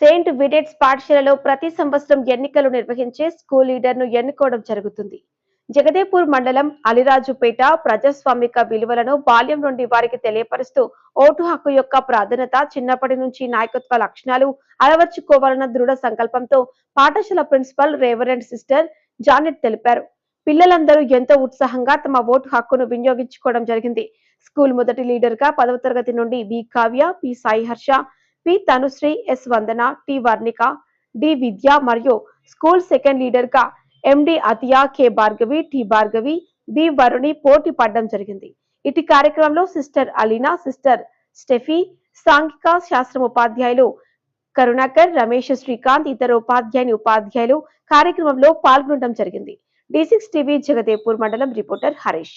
Saint విడెట్స్ పాఠశాలలో ప్రతి సంవత్సరం ఎన్నికలు నిర్వహించే స్కూల్ లీడర్ను ఎన్నుకోవడం జరుగుతుంది. జగదేపూర్ మండలం అలిరాజుపేట ప్రజాస్వామిక విలువలను బాల్యం నుండి వారికి తెలియపరుస్తూ ఓటు హక్కు యొక్క ప్రాధాన్యత చిన్నప్పటి నుంచి నాయకత్వ లక్షణాలు అలవర్చుకోవాలన్న దృఢ సంకల్పంతో పాఠశాల ప్రిన్సిపల్ రేవరెంట్ సిస్టర్ జానెట్ తెలిపారు. పిల్లలందరూ ఎంతో ఉత్సాహంగా తమ ఓటు హక్కును వినియోగించుకోవడం జరిగింది. స్కూల్ మొదటి లీడర్గా పదవ తరగతి నుండి B Kavya P Sai Harsha P Tanushree S Vandana T Varnika D Vidya మరియు స్కూల్ సెకండ్ లీడర్గా M D Atiya K Bhargavi T Bhargavi B Varuni పోటీ పడడం జరిగింది. ఇటు కార్యక్రమంలో సిస్టర్ అలీనా సిస్టర్ స్టెఫీ సాంఘిక శాస్త్రం ఉపాధ్యాయులు కరుణాకర్ రమేష్ శ్రీకాంత్ ఇతర ఉపాధ్యాయుని ఉపాధ్యాయులు కార్యక్రమంలో పాల్గొనడం జరిగింది. డి సిక్స్ టీవీ జగదేపూర్ మండలం రిపోర్టర్ హరీష్.